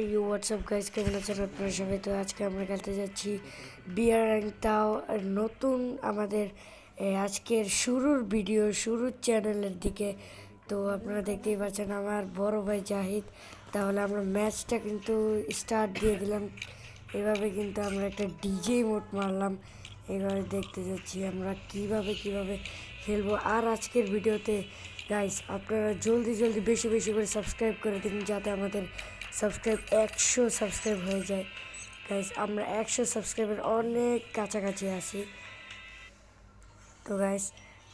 এই WhatsApp guys কেমন আছেন আপনার সবাই? তো আজকে আমরা খেলতে যাচ্ছি বিয়ার অ্যান্ড তাও নতুন আমাদের আজকের শুরুর ভিডিও শুরুর চ্যানেলের দিকে। তো আপনারা দেখতেই পাচ্ছেন আমার বড় ভাই জাহিদ। তাহলে আমরা ম্যাচটা কিন্তু স্টার্ট দিয়ে দিলাম। এভাবে কিন্তু আমরা একটা ডিজে মোট মারলাম। এভাবে দেখতে যাচ্ছি আমরা কীভাবে কীভাবে খেলব। আর আজকের ভিডিওতে গাইস আপনারা জলদি জলদি বেশি বেশি করে সাবস্ক্রাইব করে দিন যাতে আমাদের সাবস্ক্রাইব একশো সাবস্ক্রাইব হয়ে যায়। গাইস আমরা একশো সাবস্ক্রাইবের অনেক কাছাকাছি আছি। তো গাইস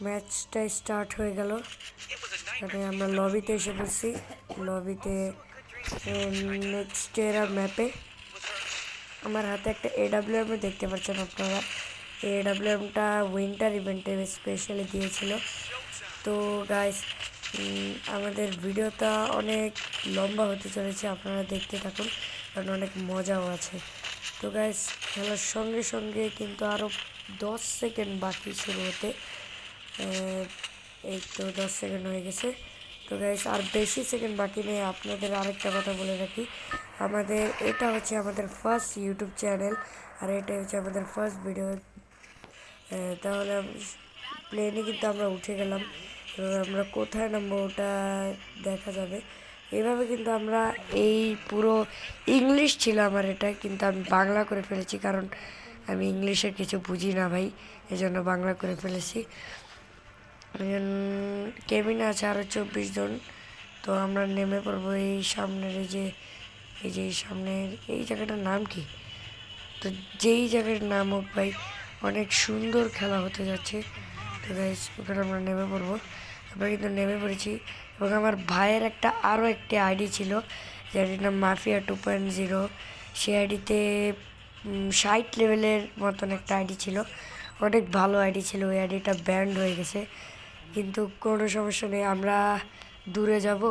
ম্যাচটা স্টার্ট হয়ে গেল। এখানে আমরা লবিতে এসে পড়ছি। লবিতে নেক্সট এর ম্যাপে আমার হাতে একটা এডাব্লিউএম দেখতে পাচ্ছেন আপনারা। এডাব্লিউএমটা উইন্টার ইভেন্টে স্পেশালি দিয়েছিল। তো গাইস আমাদের ভিডিওটা অনেক লম্বা হতে চলেছে, আপনারা দেখতে থাকুন, কারণ অনেক মজাও আছে। তো গাইস খেলার সঙ্গে সঙ্গে কিন্তু আরও দশ সেকেন্ড বাকি শুরু হতে এই তো দশ সেকেন্ড হয়ে গেছে। তো গাইস আর বেশি সেকেন্ড বাকি নেই, আপনাদের আরেকটা কথা বলে রাখি। আমাদের, এটা হচ্ছে আমাদের ফার্স্ট ইউটিউব চ্যানেল আর এটা হচ্ছে আমাদের ফার্স্ট ভিডিও তাহলে প্লেনে কিন্তু আমরা উঠে গেলাম। এবার আমরা কোথায় নামবো ওটা দেখা যাবে। এভাবে কিন্তু আমরা এই পুরো ইংলিশ ছিল আমার এটা, কিন্তু আমি বাংলা করে ফেলেছি কারণ আমি ইংলিশের কিছু বুঝি না ভাই, এজন্য বাংলা করে ফেলেছি। কেবিনে আছে আরও চব্বিশ জন, তো আমরা নেমে পড়ব এই সামনের এই যে এই যে এই সামনের, এই জায়গাটার নাম কি? তো যেই জায়গার নাম হোক ভাই, অনেক সুন্দর খেলা হতে যাচ্ছে। গাইস ওখানে আমরা নেমে পড়ব আমরা কিন্তু নেমে পড়েছি এবং আমার ভাইয়ের একটা আরও একটি আইডি ছিল যে আইডির নাম মাফিয়া টু পয়েন্ট জিরো। সেই আইডিতে ষাট লেভেলের মতন একটা আইডি ছিল। অনেক ভালো আইডি ছিল, ওই আইডিটা ব্যান্ড হয়ে গেছে। কিন্তু কোনো সমস্যা নেই, আমরা দূরে যাব।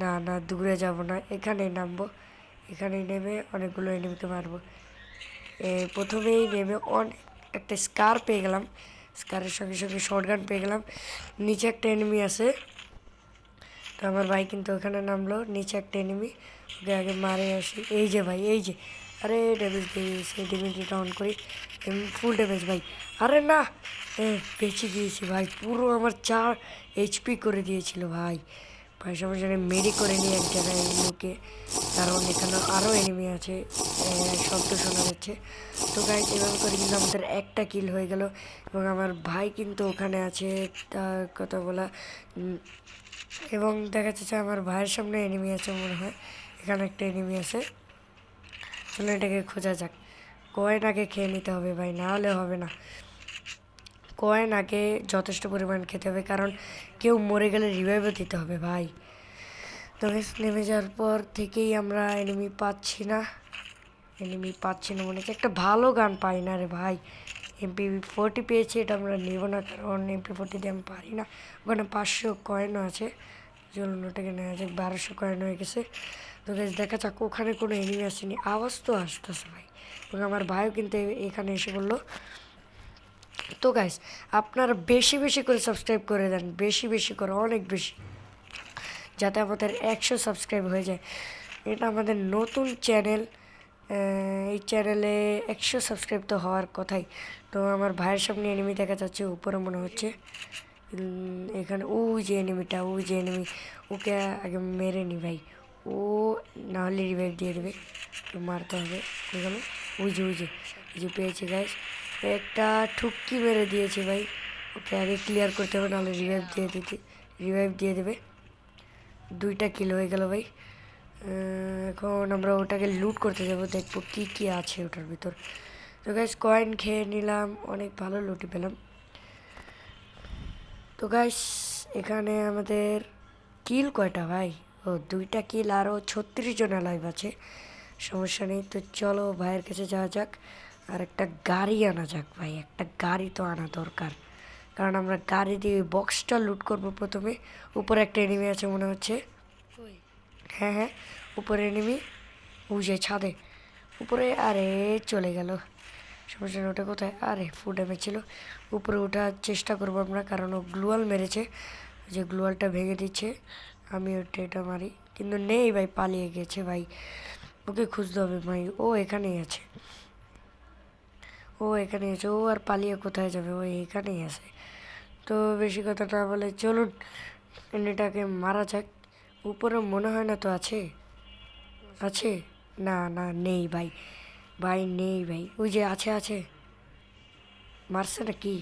না না, দূরে যাব না, এখানেই নামবো। এখানেই নেমে অনেকগুলো এনিমিকে মারবো। প্রথমেই নেমে অনেক একটা স্কার পেয়ে গেলাম। স্কারের সঙ্গে সঙ্গে শর্ট গান পেয়ে গেলাম। নিচে একটা এনিমি আছে। তো আমার ভাই কিন্তু ওখানে নামলো, নিচে একটা এনিমি ওকে আগে মারে আসি। এই যে ভাই, এই যে। আরে ড্যামেজ দিয়ে দিয়েছি ড্যামেজটা অন করি। ফুল ড্যামেজ ভাই। আরে না! বেঁচে দিয়েছি ভাই। পুরো আমার চার এইচপি করে দিয়েছিল ভাই। সমস্যা নেই মেরি করে নিয়ে এক জায়গায় লোকে, কারণ এখানে আরও এনিমি আছে শব্দ শোনা যাচ্ছে। তো গাইজ এভাবে করে কিন্তু আমাদের একটা কিল হয়ে গেল, এবং আমার ভাই কিন্তু ওখানে আছে তার কথা বলা এবং দেখা যাচ্ছে আমার ভাইয়ের সামনে এনিমি আছে মনে হয়, এখানে একটা এনিমি আছে। চলো এটাকে খোঁজা যাক কয়েন আগে খেয়ে নিতে হবে ভাই? না হলে হবে না। কয়েন আগে যথেষ্ট পরিমাণ খেতে হবে, কারণ কেউ মরে গেলে রিভাইভও দিতে হবে ভাই। তো নেমে যাওয়ার পর থেকেই আমরা এনিমি পাচ্ছি না। এনিমি পাচ্ছি না মনে একটা ভালো গান পাই না রে ভাই। এমপি ফোরটি পেয়েছি, এটা আমরা নেব না, কারণ এমপি ফোরটি দিয়ে আমি পারি না। ওখানে পাঁচশো কয়েনও আছে। চলুন ওটাকে নেওয়া যাক, বারোশো কয়েন হয়ে গেছে। তো গাছ দেখা যাক, ওখানে কোনো এনিমি আসেনি। আওয়াজ তো আসতেছে ভাই। এবং আমার ভাইও কিন্তু এখানে এসে বলল তো গাইস আপনারা বেশি বেশি করে সাবস্ক্রাইব করে দেন, বেশি বেশি করে, অনেক বেশি, যাতে আমাদের একশো সাবস্ক্রাইব হয়ে যায়। এটা আমাদের নতুন চ্যানেল এই চ্যানেলে একশো সাবস্ক্রাইব তো হওয়ার কথাই। তো আমার ভাইয়ের সামনে এনিমি দেখা যাচ্ছে, উপরে মনে হচ্ছে। এখানে, ওই যে এনিমিটা ওই যে এনিমি ওকে আগে মেরে নি ভাই। ও না হলে রিভাইভ দিয়ে দেবে। মারতে হবে ওই যে ওই যে যে পেয়েছি গাইস একটা ঠুক্কি মেরে দিয়েছে ভাই। ওকে আগে ক্লিয়ার করতে হবে, নাহলে রিভাইভ দিয়ে দিতে রিভাইভ দিয়ে দেবে। দুইটা কিল হয়ে গেল ভাই। এখন আমরা ওটাকে লুট করতে যাব, দেখব কি কি আছে ওটার ভিতর। তো গাইস কয়েন খেয়ে নিলাম, অনেক ভালো লুটি পেলাম। তো গাইস এখানে আমাদের কিল কয়টা ভাই? ও, দুইটা কিল আরও ছত্রিশ জন লাইভ আছে। সমস্যা নেই, তো চলো ভাইয়ের কাছে যাওয়া যাক। আর একটা গাড়ি আনা যাক ভাই একটা গাড়ি তো আনা দরকার। কারণ আমরা গাড়ি দিয়ে বক্সটা লুট করব প্রথমে। উপরে একটা এনিমি আছে মনে হচ্ছে। হ্যাঁ হ্যাঁ উপরে এনিমি উজে ছাদে। উপরে আরে চলে গেল। সমস্যা ওটা কোথায়? আরে ফুড ছিল। উপরে ওঠার চেষ্টা করব আমরা কারণ ও গ্লুয়াল মেরেছে। যে গ্লুয়ালটা ভেঙে দিচ্ছে। আমি ওটা এটা মারি। কিন্তু নেই ভাই পালিয়ে গেছে ভাই। ওকে খুঁজতে হবে ভাই ও এখানেই আছে। ও এখানেই আছে ও আর পালিয়ে কোথায় যাবে? ও এখানেই আছে। তো বেশি কথা না বলে চলুন এটাকে মারা যাক। উপরে মনে হয় না তো আছে। আছে? না না, নেই ভাই। ভাই নেই ভাই। ওই যে আছে আছে। মারছে না কি?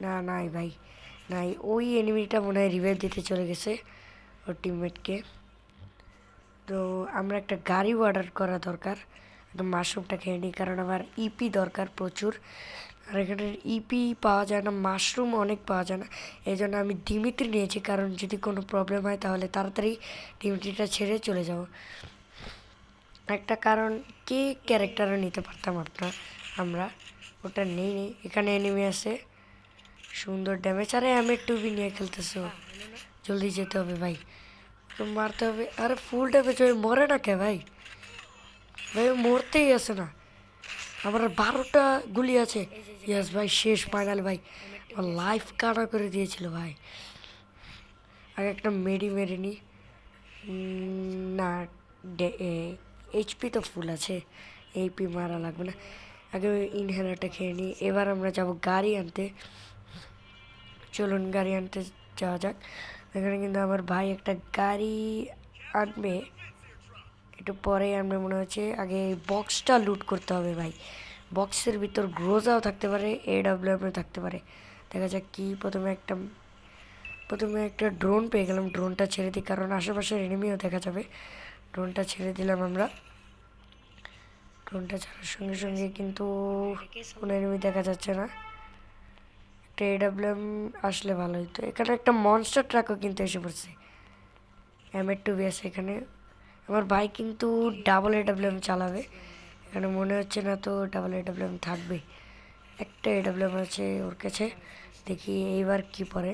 না, নাই ভাই, নাই। ওই এনিমিটা মনে হয় রিভাইভ দিতে চলে গেছে, ওর টিমমেটকে তো আমরা একটা গাড়ি অর্ডার করা দরকার। একদম মাশরুমটা খেয়ে নিই, কারণ আমার ইপি দরকার প্রচুর। আর এখানে ইপি পাওয়া যায় না, মাশরুম অনেক পাওয়া যায় না। এই জন্য আমি ডিমিত্রি নিয়েছি, কারণ যদি কোনো প্রবলেম হয় তাহলে তাড়াতাড়ি ডিমিত্রিটা ছেড়ে চলে যাব। একটা কারণ, কে ক্যারেক্টারও নিতে পারতাম আপনার? আমরা ওটা নেই নেই। এখানে এনিমি আছে। সুন্দর ড্যামেজ আরে, আমি একটু বি নিয়ে খেলতেছো। জলদি যেতে হবে ভাই। তো মারতে হবে। আরে ফুল ড্যামেজ হয়ে মরে না কে ভাই? ভাই মরতেই আছে না। আমার বারোটা গুলি আছে। ইয়াস ভাই, শেষ ফাইনাল ভাই। আমার লাইফ কাটা করে দিয়েছিল, ভাই। আগে একটা মেডি মেরে নি। না এইচপি তো ফুল আছে। এইপি মারা লাগবে না। আগে ইনহেলারটা খেয়ে নিই এবার আমরা যাব গাড়ি আনতে। চলুন, গাড়ি আনতে যাওয়া যাক। এখানে কিন্তু আমার ভাই একটা গাড়ি আনবে। একটু পরে আমরা মনে হচ্ছে আগে বক্সটা লুট করতে হবে ভাই। বক্সের ভিতর গ্রোজাও থাকতে পারে এ ডাব্লিউএমও থাকতে পারে। দেখা যাক কি প্রথমে একটা প্রথমে একটা ড্রোন পেয়ে গেলাম ড্রোনটা ছেড়ে দিই, কারণ আশেপাশের এনিমিও দেখা যাবে। ড্রোনটা ছেড়ে দিলাম আমরা। ড্রোনটা ছাড়ার সঙ্গে সঙ্গে কিন্তু কোনো এনিমি দেখা যাচ্ছে না। একটা এডাব্লিউএম আসলে ভালো হতো এখানে একটা মনস্টার ট্রাকও কিন্তু এসে পড়ছে। এম এর টু বি আছে এখানে। আমার ভাই কিন্তু ডাবল এডাব্লিউএম চালাবে। এখানে মনে হচ্ছে না তো ডাবল এডাব্লিউএম থাকবে? একটা এডাব্লিউএম আছে ওর কাছে। দেখি এইবার কি পরে।